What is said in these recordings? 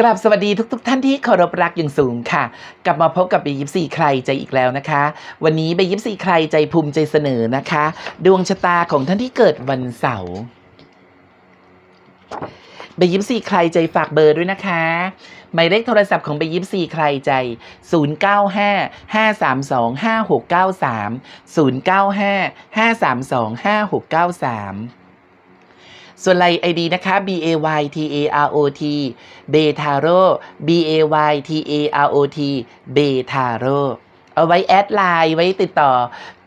กราบสวัสดีทุกๆท่านที่เคารพรักอย่างสูงค่ะ กลับมาพบกับเบยิปซีใครใจอีกแล้วนะคะ วันนี้เบยิปซีใครใจภูมิใจเสนอนะคะ ดวงชะตาของท่านที่เกิดวันเสาร์เบยิปซีใครใจฝากเบอร์ด้วยนะคะ หมายเลขโทรศัพท์ของเบยิปซีใครใจ 0955325693 0955325693 ส่วนไลน์ไอดีนะคะ b a y t a r o t b e t a r o b a y t a r o t b e t a r o เอาไว้แอดไลน์ไว้ติดต่อ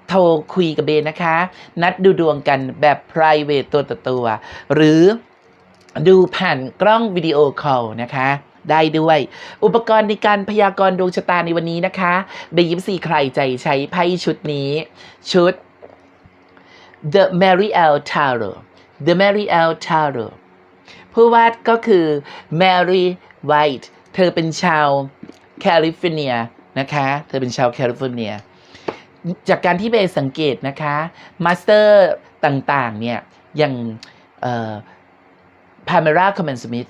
โทรคุยกับเบนนะคะ นัดดูดวงกันแบบ private ตัวต่อตัว หรือดูผ่านกล้องวิดีโอคอลนะคะได้ด้วย อุปกรณ์ในการพยากรณ์ดวงชะตาในวันนี้นะคะเบยิปซีใครใจใช้ไพ่ชุดนี้ ชุด The Mary L Tarot The Mary L Taro ผู้วาดก็คือ Mary White เธอเป็นชาวแคลิฟอร์เนียนะคะ เธอเป็นชาวแคลิฟอร์เนีย จากการที่เบสังเกตนะคะมาสเตอร์ต่างๆเนี่ยอย่างพาเมราคอมเมนสมิธ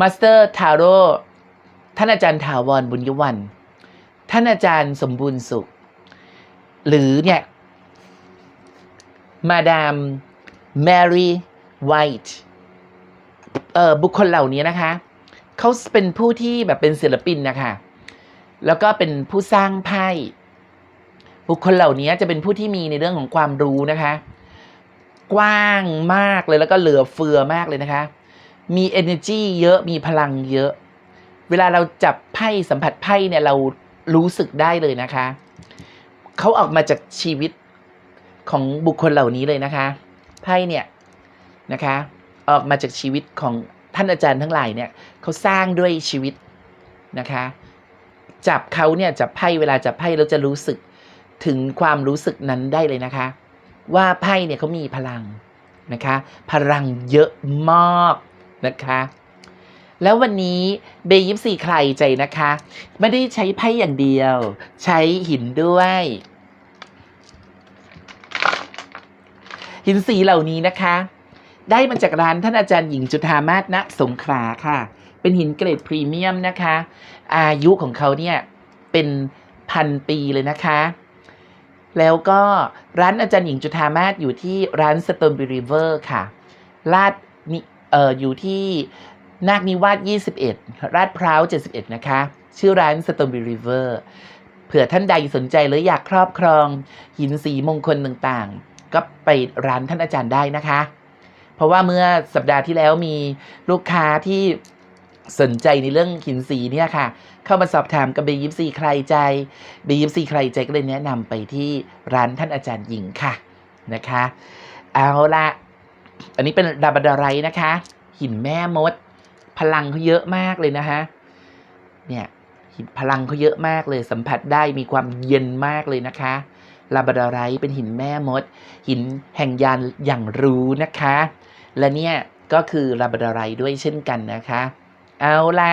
มาสเตอร์ทาโร่ท่านอาจารย์ถาวรบุญยวัน ท่านอาจารย์สมบูรณ์สุข หรือเนี่ย มาดาม แมรี่ไวท์เอ่อบุคคลเหล่านี้นะคะเขาเป็นผู้ที่แบบเป็นศิลปินนะคะแล้วก็เป็นผู้สร้างไพ่บุคคลเหล่านี้จะเป็นผู้ที่มีในเรื่องของความรู้นะคะ กว้างมากเลยแล้วก็เหลือเฟือมากเลยนะคะ มี energy เยอะมีพลังเยอะ เวลาเราจับไพ่สัมผัสไพ่เนี่ยเรารู้สึกได้เลยนะคะ เขาออกมาจากชีวิตของบุคคลเหล่านี้เลยนะคะ ไพ่เนี่ยนะคะออกมาจากชีวิตของท่านอาจารย์ทั้งหลายเนี่ยเขาสร้างด้วยชีวิตนะคะจับเขาเนี่ยจับไพ่เวลาจับไพ่เราจะรู้สึกถึงความรู้สึกนั้นได้เลยนะคะ ว่าไพ่เนี่ยเขามีพลังนะคะ พลังเยอะมากนะคะ แล้ววันนี้เบยิปซีใครใจนะคะ ไม่ได้ใช้ไพ่อย่างเดียว ใช้หินด้วย หินสีเหล่านี้นะคะ ได้มาจากร้านท่านอาจารย์หญิงจุธามาศณสงขลาค่ะ เป็นหินเกรดพรีเมียมนะคะ อายุของเขาเนี่ยเป็นพันปีเลยนะคะ แล้วก็ร้านอาจารย์หญิงจุธามาศอยู่ที่ร้านสต o นบิริเวอร์ค่ะ ลาดนิเอ่ออยู่ที่นาคนิวาส21ลาดพร้าว 71 นะคะ ชื่อร้านสต o นบิริเวอร์เผื่อท่านใดสนใจหรืออยากครอบครองหินสีมงคลต่างๆ ก็ไปร้านท่านอาจารย์ได้นะคะ เพราะว่าเมื่อสัปดาห์ที่แล้วมีลูกค้าที่สนใจในเรื่องหินสีเนี่ยค่ะ เข้ามาสอบถามกับเบยิปซีใครใจเบยิปซีใครใจก็เลยแนะนำไปที่ร้านท่านอาจารย์หญิงค่ะนะคะ เอาละอันนี้เป็นดาบดาไรนะคะ หินแม่มด พลังเขาเยอะมากเลยนะคะเนี่ยหินพลังเขาเยอะมากเลยสัมผัสได้มีความเย็นมากเลยนะคะ ลาบาดาไรเป็นหินแม่มด หินแห่งยานอย่างรู้นะคะ และเนี่ยก็คือลาบาดาไรด้วยเช่นกันนะคะ เอาละ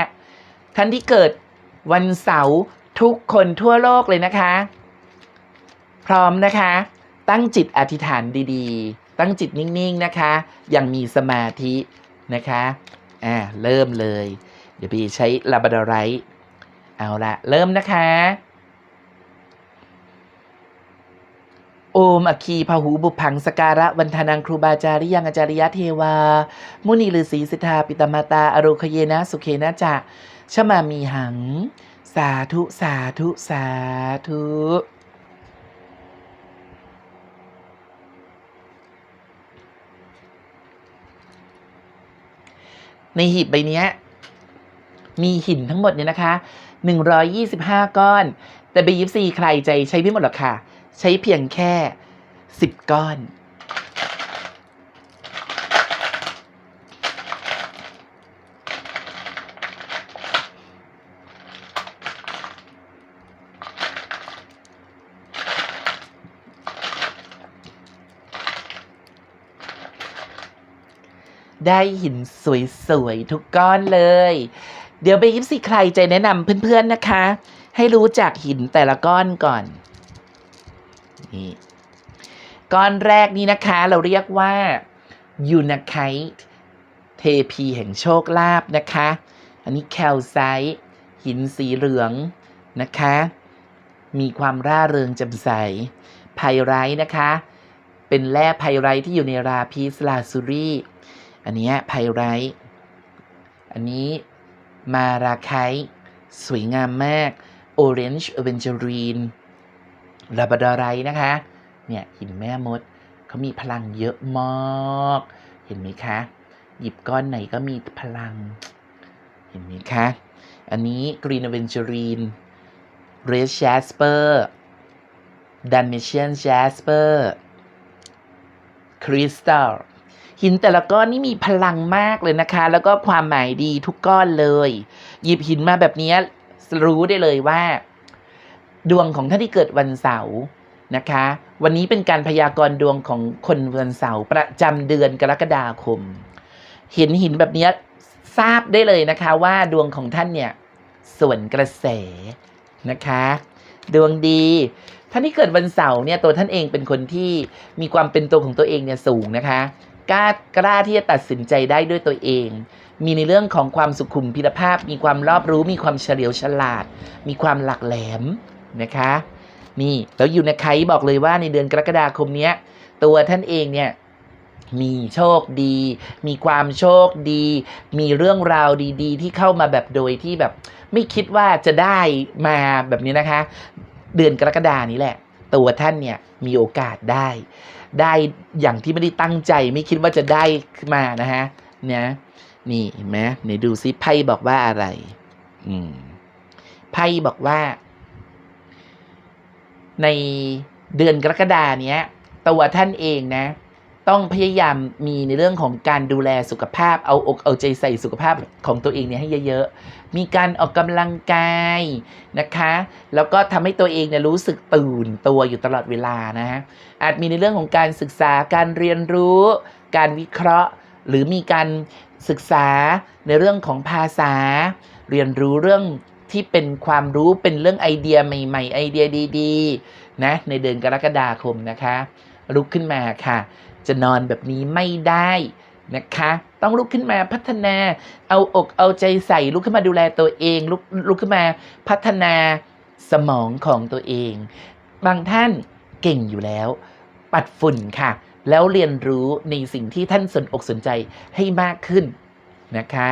ท่านที่เกิดวันเสาร์ทุกคนทั่วโลกเลยนะคะ พร้อมนะคะ ตั้งจิตอธิษฐานดีๆ ตั้งจิตนิ่งๆนะคะ อย่างมีสมาธินะคะอ่าเริ่มเลย เดี๋ยวพี่ใช้ลาบาดาไรเอาละเริ่มนะคะ โอมอคีพหูบุพังสการะวันธนังครูบาจาริยังอาจาริยะเทวา มุนีฤาษีสิทธาปิตมาตา อโรคเยนะ สุเคนะจะชมามีหัง สาธุ สาธุ สาธุในหีบใบนี้มีหินทั้งหมดเนี่ยนะคะ 125 ก้อน แต่เบยิปซีใครใจใช้ไม่หมดหรอกค่ะ ใช้เพียงแค่ 10 ก้อน ได้หินสวยๆทุกก้อนเลย เดี๋ยวเบยิปซีใครใจแนะนำเพื่อนๆนะคะ ให้รู้จักหินแต่ละก้อนก่อน นี่ก้อนแรกนี้นะคะเราเรียกว่ายูนาไคต์เทพีแห่งโชคลาภนะคะ อันนี้แคลไซต์หินสีเหลืองนะคะ มีความร่าเริงแจ่มใสไพไรท์นะคะ เป็นแร่ไพไรท์ที่อยู่ในราพีสลาซูรีอันนี้ไพไรท์อันนี้มาราไคต์สวยงามมาก Orange a v e n g e r i n e ลาบดอไรนะคะ เนี่ยหินแม่มดเขามีพลังเยอะมาก เห็นไหมคะ หยิบก้อนไหนก็มีพลัง เห็นไหมคะ อันนี้ Green Aventurine Red Jasper Dalmatian Jasper Crystal หินแต่ละก้อนนี่มีพลังมากเลยนะคะ แล้วก็ความหมายดีทุกก้อนเลย หยิบหินมาแบบนี้รู้ได้เลยว่า ดวงของท่านที่เกิดวันเสาร์นะคะ วันนี้เป็นการพยากรณ์ดวงของคนวันเสาร์ประจำเดือนกรกฎาคม เห็นหินแบบนี้ทราบได้เลยนะคะว่าดวงของท่านเนี่ยส่วนกระแสนะคะ ดวงดีท่านที่เกิดวันเสาร์เนี่ยตัวท่านเองเป็นคนที่มีความเป็นตัวของตัวเองเนี่ยสูงนะคะกล้ากล้าที่จะตัดสินใจได้ด้วยตัวเอง มีในเรื่องของความสุขุมพิรภาพ มีความรอบรู้ มีความเฉลียวฉลาด มีความหลักแหลม นะคะ นี่แล้วอยู่ในไคบอกเลยว่าในเดือนกรกฎาคมเนี้ยตัวท่านเองเนี่ยมีโชคดี มีความโชคดี มีเรื่องราวดี ๆ ที่เข้ามาแบบโดยที่แบบ ไม่คิดว่าจะได้มาแบบนี้นะคะ เดือนกรกฎานี้แหละ ตัวท่านเนี่ยมีโอกาสได้ ได้อย่างที่ไม่ได้ตั้งใจ ไม่คิดว่าจะได้มานะฮะเนี่ยนี่เห็นไหมไหนดูซิไพ่บอกว่าอะไร อืมไพ่บอกว่า ในเดือนกรกฎาเนี้ยตัวท่านเองนะ ต้องพยายามมีในเรื่องของการดูแลสุขภาพเอาอกเอาใจใส่สุขภาพของตัวเองเนี่ยให้เยอะๆ มีการออกกำลังกายนะคะ แล้วก็ทำให้ตัวเองเนี่ยรู้สึกตื่นตัวอยู่ตลอดเวลานะฮะอาจมีในเรื่องของการศึกษาการเรียนรู้ การวิเคราะห์ หรือมีการศึกษาในเรื่องของภาษา เรียนรู้เรื่อง ที่เป็นความรู้เป็นเรื่องไอเดียใหม่ๆ ไอเดียดีๆนะในเดือนกรกฎาคมนะคะ ลุกขึ้นมาค่ะ จะนอนแบบนี้ไม่ได้นะคะ ต้องลุกขึ้นมาพัฒนา เอาอกเอาใจใส่ลุกขึ้นมาดูแลตัวเองลุกลุกขึ้นมาพัฒนาสมองของตัวเอง บางท่านเก่งอยู่แล้ว ปัดฝุ่นค่ะ แล้วเรียนรู้ในสิ่งที่ท่านสนอกสนใจให้มากขึ้นนะคะ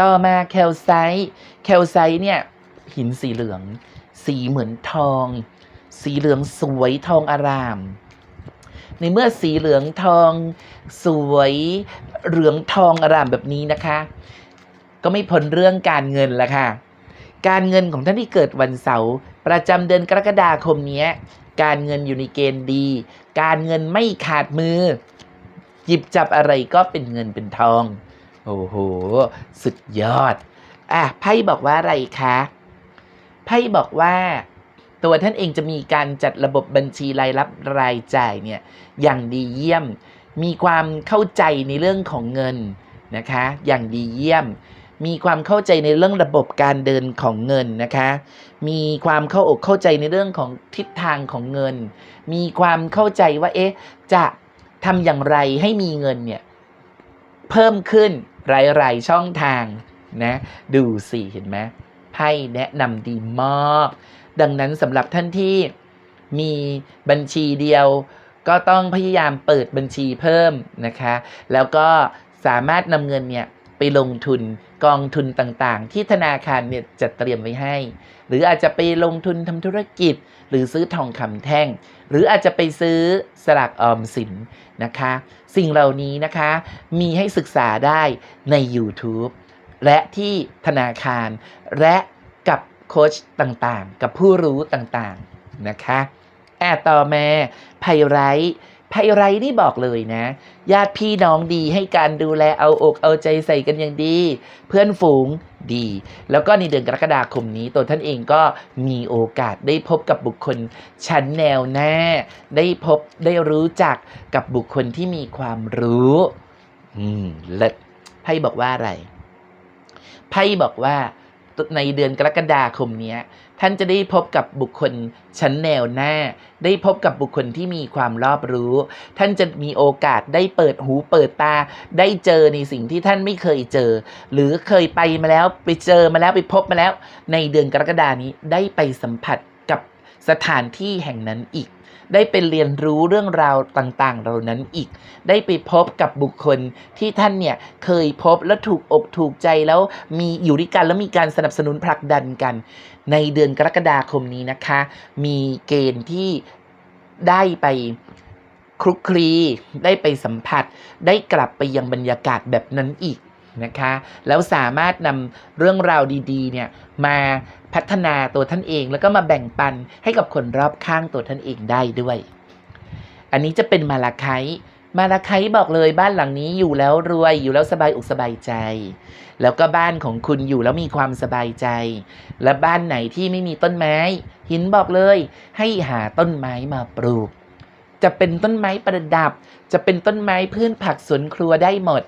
ต่อมาแคลไซต์แคลไซต์เนี่ย หินสีเหลือง สีเหมือนทอง สีเหลืองสวยทองอาราม ในเมื่อสีเหลืองทอง สวยเหลืองทองอารามแบบนี้นะคะ ก็ไม่พ้นเรื่องการเงินละค่ะ การเงินของท่านที่เกิดวันเสาร์ประจำเดือนกรกฎาคมนี้การเงินอยู่ในเกณฑ์ดี การเงินไม่ขาดมือ หยิบจับอะไรก็เป็นเงินเป็นทอง โอ้โห สุดยอด อะไพ่บอกว่าอะไรคะไพ่บอกว่าตัวท่านเองจะมีการจัดระบบบัญชีรายรับรายจ่ายเนี่ยอย่างดีเยี่ยม มีความเข้าใจในเรื่องของเงินนะคะ อย่างดีเยี่ยม มีความเข้าใจในเรื่องระบบการเดินของเงินนะคะ มีความเข้าอกเข้าใจในเรื่องของทิศทางของเงิน มีความเข้าใจว่าเอ๊ะจะทำอย่างไรให้มีเงินเนี่ย เพิ่มขึ้นหลายๆช่องทางนะดูสิเห็นไหมไพ่แนะนำดีมากดังนั้นสำหรับท่านที่มีบัญชีเดียว ก็ต้องพยายามเปิดบัญชีเพิ่มนะคะ แล้วก็สามารถนำเงินเนี่ยไปลงทุนกองทุนต่างๆ ที่ธนาคารเนี่ยจะเตรียมไว้ให้ หรืออาจจะไปลงทุนทำธุรกิจ หรือซื้อทองคำแท่ง หรืออาจจะไปซื้อสลากออมสินนะคะ สิ่งเหล่านี้นะคะมีให้ศึกษาได้ใน YouTube และที่ธนาคาร และกับโค้ชต่างๆ กับผู้รู้ต่างๆนะคะแอดต่อมาไพไรท์ ไพไรนี่บอกเลยนะ ญาติพี่น้องดีให้การดูแลเอาอกเอาใจใส่กันอย่างดี เพื่อนฝูงดี แล้วก็ในเดือนกรกฎาคมนี้ตัวท่านเองก็มีโอกาสได้พบกับบุคคลชั้นแนวหน้า ได้พบได้รู้จักกับบุคคลที่มีความรู้ อืมเลิศไพ่บอกว่าอะไรไพ่บอกว่าในเดือนกรกฎาคมนี้ ท่านจะได้พบกับบุคคลชั้นแนวหน้า ได้พบกับบุคคลที่มีความรอบรู้ ท่านจะมีโอกาสได้เปิดหูเปิดตา ได้เจอในสิ่งที่ท่านไม่เคยเจอ หรือเคยไปมาแล้วไปเจอมาแล้วไปพบมาแล้ว ในเดือนกรกฎานี้ได้ไปสัมผัสกับสถานที่แห่งนั้นอีก ได้ไปเรียนรู้เรื่องราวต่างๆ เหล่านั้นอีก ได้ไปพบกับบุคคลที่ท่านเนี่ยเคยพบแล้วถูกอกถูกใจแล้วมีอยู่ด้วยกันแล้วมีการสนับสนุนผลักดันกัน ในเดือนกรกฎาคมนี้นะคะ มีเกณฑ์ที่ได้ไปคลุกคลีได้ไปสัมผัส ได้กลับไปยังบรรยากาศแบบนั้นอีก นะคะ แล้วสามารถนำเรื่องราวดีๆเนี่ยมาพัฒนาตัวท่านเอง แล้วก็มาแบ่งปันให้กับคนรอบข้างตัวท่านเองได้ด้วย อันนี้จะเป็นมาลาไค์มาลาไค์บอกเลยบ้านหลังนี้อยู่แล้วรวยอยู่แล้วสบายอกสบายใจ แล้วก็บ้านของคุณอยู่แล้วมีความสบายใจ และบ้านไหนที่ไม่มีต้นไม้ หินบอกเลย ให้หาต้นไม้มาปลูก จะเป็นต้นไม้ประดับ จะเป็นต้นไม้พืชผักสวนครัวได้หมด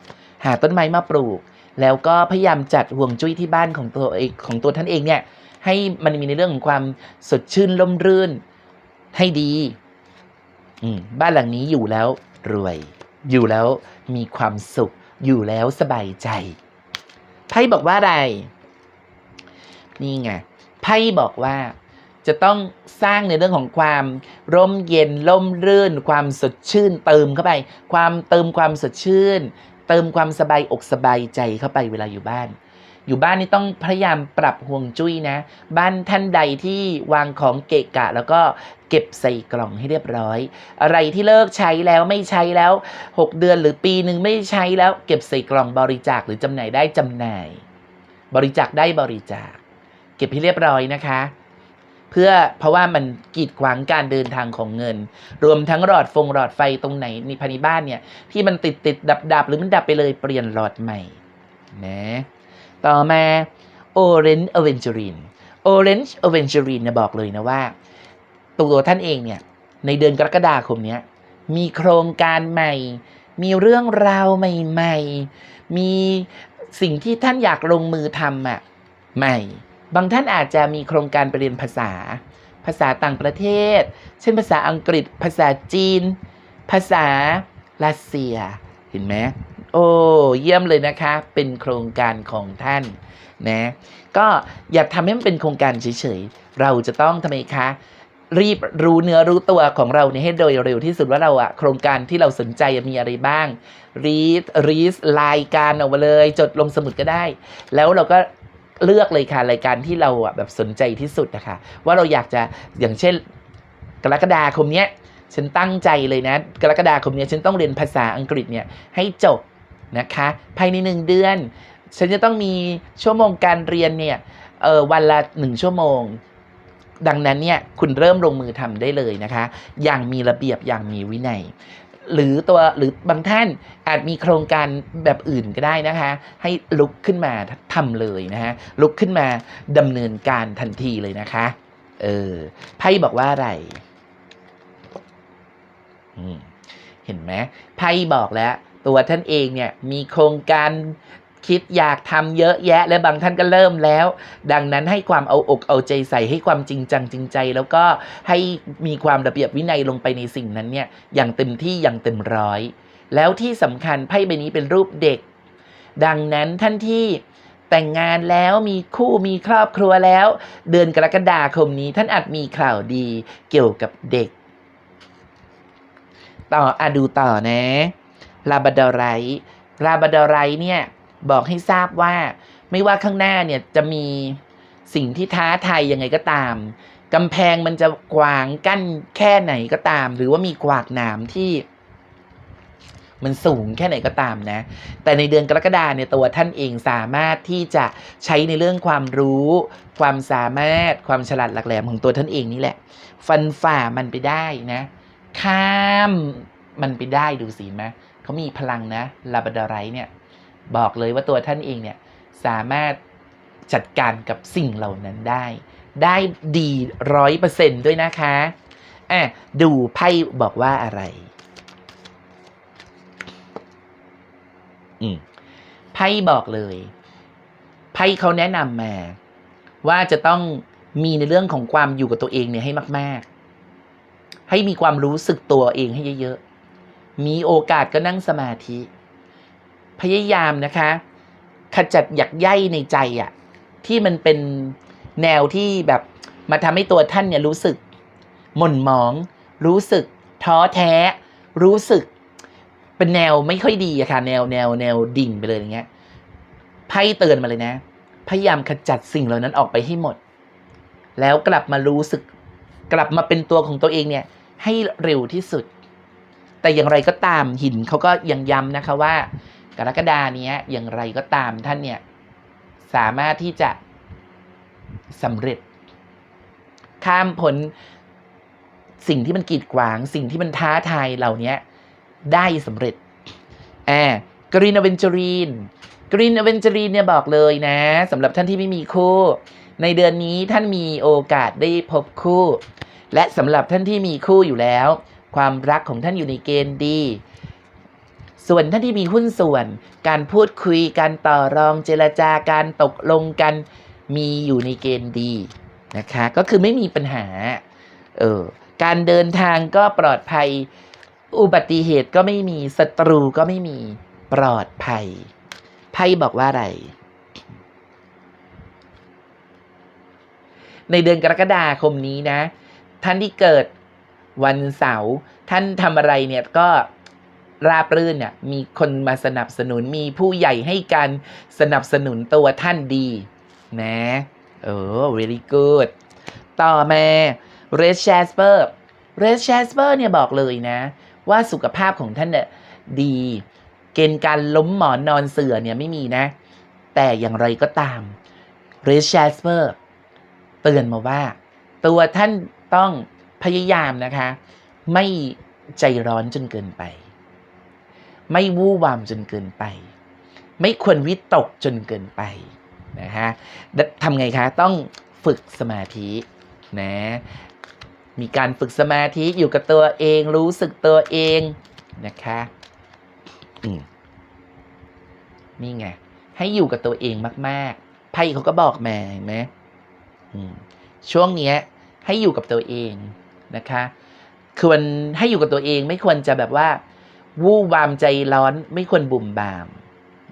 หาต้นไม้มาปลูก แล้วก็พยายามจัดห่วงจุ้ยที่บ้านของตัวเองของตัวท่านเองเนี่ยให้มันมีในเรื่องของความสดชื่นล่มรื่นให้ดีอืบ้านหลังนี้อยู่แล้วรวย อยู่แล้วมีความสุข อยู่แล้วสบายใจ ไพ่บอกว่าอะไร นี่ไง ไพ่บอกว่าจะต้องสร้างในเรื่องของความร่มเย็นร่มรื่น ความสดชื่น เติมเข้าไป ความเติมความสดชื่น เติมความสบายอกสบายใจเข้าไปเวลาอยู่บ้าน อยู่บ้านนี่ต้องพยายามปรับห่วงจุ้ยนะ บ้านท่านใดที่วางของเกะกะ แล้วก็เก็บใส่กล่องให้เรียบร้อย อะไรที่เลิกใช้แล้วไม่ใช้แล้ว 6 เดือนหรือปีหนึ่งไม่ใช้แล้ว เก็บใส่กล่องบริจาคหรือจำหน่ายได้จำหน่าย บริจาคได้บริจาค เก็บให้เรียบร้อยนะคะ เพื่อเพราะว่ามันกีดขวางการเดินทางของเงิน รวมทั้งหลอดฟงหลอดไฟตรงไหนในภายในบ้านเนี่ยที่มันติดติดดับดับหรือมันดับไปเลยเปลี่ยนหลอดใหม่นะต่อมา Orange Aventurine Orange Aventurine เนี่ยบอกเลยนะว่า ตัวท่านเองเนี่ยในเดือนกรกฎาคมเนี้ยมีโครงการใหม่ มีเรื่องราวใหม่ ๆ มีสิ่งที่ท่านอยากลงมือทำอะใหม่ บางท่านอาจจะมีโครงการไปเรียนภาษา ภาษาต่างประเทศ เช่นภาษาอังกฤษ ภาษาจีน ภาษารัสเซีย เห็นไหมโอ้เยี่ยมเลยนะคะ เป็นโครงการของท่านนะก็อย่าทำให้มันเป็นโครงการเฉยๆ เราจะต้องทำไมคะ รีบรู้เนื้อรู้ตัวของเราเนี่ยให้โดยเร็วที่สุดว่าเราอะโครงการที่เราสนใจมีอะไรบ้างรีดรีสรายการออกมาเลย จดลงสมุดก็ได้ แล้วเราก็ เลือกเลยค่ะรายการที่เราแบบสนใจที่สุดนะคะว่าเราอยากจะอย่างเช่น กรกฎาคมเนี้ยฉันตั้งใจเลยนะ กรกฎาคมเนี้ยฉันต้องเรียนภาษาอังกฤษเนี่ยให้จบนะคะ ภายในหนึ่งเดือน ฉันจะต้องมีชั่วโมงการเรียนเนี่ยเออวันละหนึ่งชั่วโมง ดังนั้นเนี่ยคุณเริ่มลงมือทำได้เลยนะคะ อย่างมีระเบียบอย่างมีวินัย หรือตัวหรือบางท่านอาจมีโครงการแบบอื่นก็ได้นะคะ ให้ลุกขึ้นมาทำเลยนะฮะลุกขึ้นมาดำเนินการทันทีเลยนะคะเออไพ่บอกว่าอะไรเห็นไหมไพ่บอกแล้ว ตัวท่านเองเนี่ยมีโครงการ คิดอยากทำเยอะแยะ และบางท่านก็เริ่มแล้ว ดังนั้นให้ความเอาอกเอาใจใส่ให้ความจริงจังจริงใจ แล้วก็ให้มีความระเบียบวินัยลงไปในสิ่งนั้นเนี่ยอย่างเต็มที่อย่างเต็มร้อย แล้วที่สำคัญไพ่ใบนี้เป็นรูปเด็ก ดังนั้นท่านที่แต่งงานแล้วมีคู่มีครอบครัวแล้ว เดือนกรกฎาคมนี้ท่านอาจมีข่าวดีเกี่ยวกับเด็ก ต่ออะดูต่อนะลาบดอไรลาบดอไรเนี่ย บอกให้ทราบว่าไม่ว่าข้างหน้าเนี่ยจะมีสิ่งที่ท้าทายยังไงก็ตามกำแพงมันจะกวางกั้นแค่ไหนก็ตาม หรือว่ามีกวากหนามที่ มันสูงแค่ไหนก็ตามนะ แต่ในเดือนกรกฎาเนี่ยตัวท่านเองสามารถที่จะใช้ในเรื่องความรู้ ความสามารถความฉลาดหลักแหลมของตัวท่านเองนี่แหละ ฟันฝ่ามันไปได้นะ ข้ามมันไปได้ดูสิมะเขามีพลังนะลาบดอไรเนี่ย บอกเลยว่าตัวท่านเองเนี่ยสามารถจัดการกับสิ่งเหล่านั้นได้ ได้ดีร้อยเปอร์เซนด้วยนะคะอะดูไพ่บอกว่าอะไร อืมไพ่บอกเลยไพ่เขาแนะนำมา ว่าจะต้องมีในเรื่องของความอยู่กับตัวเองเนี่ยให้มาก ๆ ให้มีความรู้สึกตัวเองให้เยอะ ๆ มีโอกาสก็นั่งสมาธิ พยายามนะคะ ขจัดหยักใยในใจอะที่มันเป็นแนวที่แบบมาทำให้ตัวท่านเนี่ยรู้สึก หม่นหมอง รู้สึก ท้อแท้ รู้สึก เป็นแนวไม่ค่อยดีอะค่ะ แนวแนวแนวดิ่งไปเลยอย่างเงี้ยไพ่เตือนมาเลยนะ พยายามขจัดสิ่งเหล่านั้นออกไปให้หมด แล้วกลับมารู้สึก กลับมาเป็นตัวของตัวเองเนี่ย ให้เร็วที่สุด แต่อย่างไรก็ตามหินเขาก็ยังย้ำนะคะว่า กรกฎาเนี้ยอย่างไรก็ตามท่านเนี่ยสามารถที่จะสำเร็จ ข้ามพ้นสิ่งที่มันกีดขวาง สิ่งที่มันท้าทายเหล่านี้ได้สำเร็จแอบกรีนอเวนเจ r รีนกรีนอเวนเจ r รีนเนี่ยบอกเลยนะสำหรับท่านที่ไม่มีคู่ ในเดือนนี้ท่านมีโอกาสได้พบคู่ และสำหรับท่านที่มีคู่อยู่แล้ว ความรักของท่านอยู่ในเกณฑ์ดี ส่วนท่านที่มีหุ้นส่วน การพูดคุยการต่อรองเจรจาการตกลงกันมีอยู่ในเกณฑ์ดีนะคะ ก็คือไม่มีปัญหาเออการเดินทางก็ปลอดภัย อุบัติเหตุก็ไม่มีศัตรูก็ไม่มีปลอดภัยไพ่บอกว่าอะไร ในเดือนกรกฎาคมนี้นะ ท่านที่เกิดวันเสาร์ท่านทำอะไรเนี่ยก็ ราบรื่นเนี่ยมีคนมาสนับสนุนมีผู้ใหญ่ให้การสนับสนุนตัวท่านดี นะเออ very good ต่อมา red jasper red jasper เนี่ยบอกเลยนะ ว่าสุขภาพของท่านเนี่ยดี เกณฑ์การล้มหมอนนอนเสือเนี่ยไม่มีนะ แต่อย่างไรก็ตาม red jasper เตือนมาว่า ตัวท่านต้องพยายามนะคะ ไม่ใจร้อนจนเกินไป ไม่วู่วามจนเกินไป ไม่ควรวิตกจนเกินไปนะฮะทำไงคะต้องฝึกสมาธินะมีการฝึกสมาธิอยู่กับตัวเองรู้สึกตัวเองนะคะนี่ไงให้อยู่กับตัวเองมากๆไพ่เขาก็บอกมาเห็นไหมอืมช่วงเนี้ย ให้อยู่กับตัวเองนะคะควรให้อยู่กับตัวเองไม่ควรจะแบบว่า วู่วามใจร้อนไม่ควรบุ่มบาม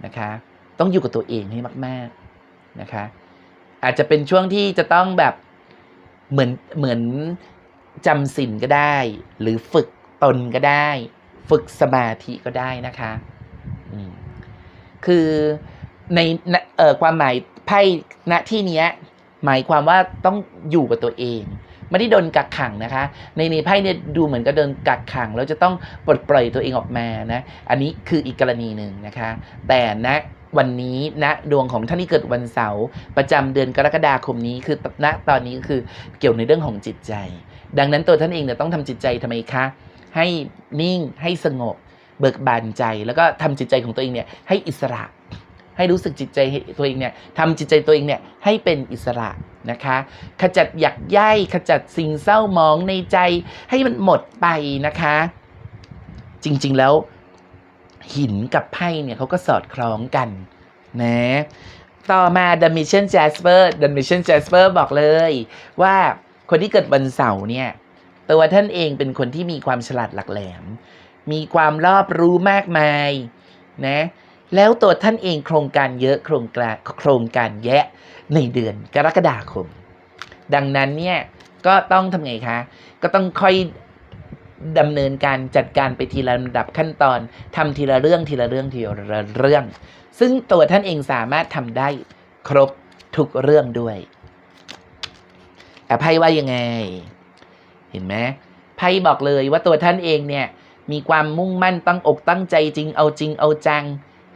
นะคะ ต้องอยู่กับตัวเองให้มาก ๆนะคะ อาจจะเป็นช่วงที่จะต้องแบบเหมือนเหมือนจำศีลก็ได้ หรือฝึกตนก็ได้ ฝึกสมาธิก็ได้นะคะคือในเอ่อความหมายไพ่ณที่นี้หมายความว่าต้องอยู่กับตัวเอง ไม่ได้โดนกักขังนะคะ ในในไพ่เนี่ยดูเหมือนกับโดนกักขังแล้วจะต้องปลดปล่อยตัวเองออกมานะอันนี้คืออีกกรณีหนึ่งนะคะ แต่ณวันนี้ณดวงของท่านที่เกิดวันเสาร์ประจำเดือนกรกฎาคมนี้คือณตอนนี้ก็คือเกี่ยวในเรื่องของจิตใจ ดังนั้นตัวท่านเองเนี่ยต้องทำจิตใจทำไมคะให้นิ่งให้สงบ เบิกบานใจ แล้วก็ทำจิตใจของตัวเองเนี่ยให้อิสระ ให้รู้สึกจิตใจตัวเองเนี่ยทำจิตใจตัวเองเนี่ยให้เป็นอิสระนะคะ ขจัดหยักใยขจัดสิ่งเศร้าหมองในใจให้มันหมดไปนะคะ จริงๆแล้วหินกับไพ่เนี่ยเขาก็สอดคล้องกันนะต่อมา The Mission Jasper The Mission Jasper บอกเลยว่าคนที่เกิดวันเสาร์เนี่ยตัวท่านเองเป็นคนที่มีความฉลาดหลักแหลม มีความรอบรู้มากมายนะ แล้วตัวท่านเองโครงการเยอะโครงการโครงการแยะในเดือนกรกฎาคม ดังนั้นเนี่ยก็ต้องทำไงคะ ก็ต้องค่อยดำเนินการจัดการไปทีละลำดับขั้นตอนทำทีละเรื่องทีละเรื่องทีละเรื่อง ซึ่งตัวท่านเองสามารถทำได้ครบทุกเรื่องด้วยแต่ไพ่ว่ายังไง เห็นไหมไพ่บอกเลยว่าตัวท่านเองเนี่ยมีความมุ่งมั่นตั้งอกตั้งใจจริงเอาจริงเอาจัง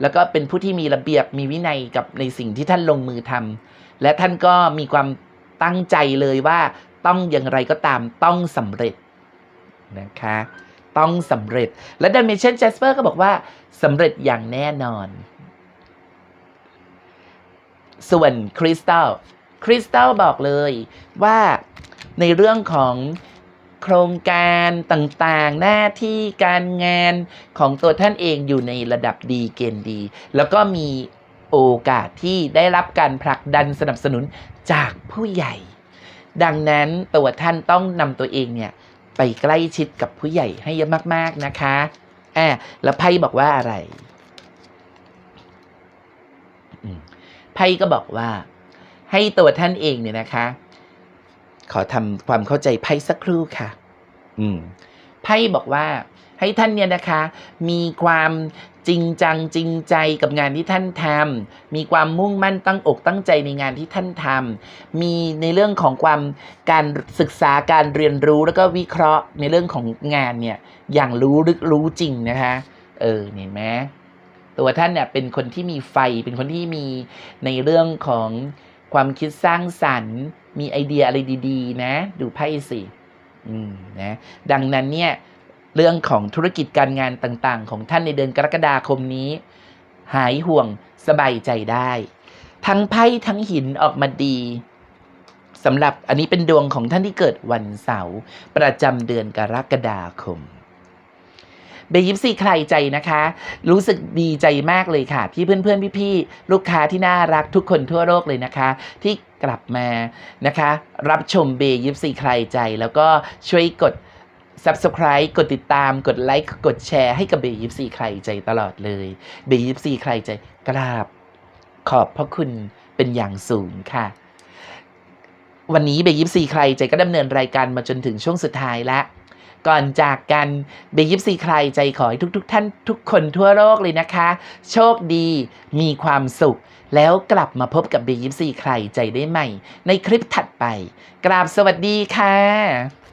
แล้วก็เป็นผู้ที่มีระเบียบมีวินัยกับในสิ่งที่ท่านลงมือทำและท่านก็มีความตั้งใจเลยว่าต้องอย่างไรก็ตามต้องสำเร็จนะคะต้องสำเร็จและดัมเมชันแจสเปอร์ก็บอกว่าสำเร็จอย่างแน่นอน ส่วนคริสตัลคริสตัลบอกเลยว่าในเรื่องของ โครงการต่างๆ หน้าที่การงานของตัวท่านเองอยู่ในระดับดีเกณฑ์ดี แล้วก็มีโอกาสที่ได้รับการผลักดันสนับสนุนจากผู้ใหญ่ ดังนั้นตัวท่านต้องนำตัวเองเนี่ยไปใกล้ชิดกับผู้ใหญ่ให้เยอะมากๆนะคะอ่าแล้วไพ่บอกว่าอะไรไพ่ก็บอกว่าให้ตัวท่านเองเนี่ยนะคะ ขอทำความเข้าใจไพ่สักครู่ค่ะ อืมไพ่บอกว่า ให้ท่านเนี่ยนะคะ มีความจริงจังจริงใจกับงานที่ท่านทำมีความมุ่งมั่นตั้งอกตั้งใจในงานที่ท่านทำมีในเรื่องของความการศึกษาการเรียนรู้แล้วก็วิเคราะห์ในเรื่องของงานเนี่ย อย่างรู้ลึกรู้จริงนะคะ เออเห็นไหมตัวท่านเนี่ยเป็นคนที่มีไฟเป็นคนที่มีในเรื่องของ ความคิดสร้างสรรค์มีไอเดียอะไรดีๆ นะ ดูไพ่สินะดังนั้นเนี่ยเรื่องของธุรกิจการงานต่างๆ ของท่านในเดือนกรกฎาคมนี้ หายห่วงสบายใจได้ ทั้งไพ่ทั้งหินออกมาดีสำหรับอันนี้เป็นดวงของท่านที่เกิดวันเสาร์ประจำเดือนกรกฎาคม เบยิปซีใครใจนะคะ รู้สึกดีใจมากเลยค่ะ ที่เพื่อนๆ พี่ๆ ลูกค้าที่น่ารักทุกคนทั่วโลกเลยนะคะ ที่กลับมานะคะ รับชมเบยิปซีใครใจ แล้วก็ช่วยกด Subscribe กดติดตาม กดไลค์ กดแชร์ให้กับเบยิปซีใครใจตลอดเลยเบยิปซีใครใจกราบ ขอบพระคุณเป็นอย่างสูงค่ะ วันนี้เบยิปซีใครใจก็ดำเนินรายการมาจนถึงช่วงสุดท้ายแล้ว ก่อนจากกันเบยิปซีใครใจขอให้ทุกๆทท่านทุกคนทั่วโลกเลยนะคะ โชคดีมีความสุข แล้วกลับมาพบกับเบยิปซีใครใจได้ใหม่ ในคลิปถัดไป กราบสวัสดีค่ะ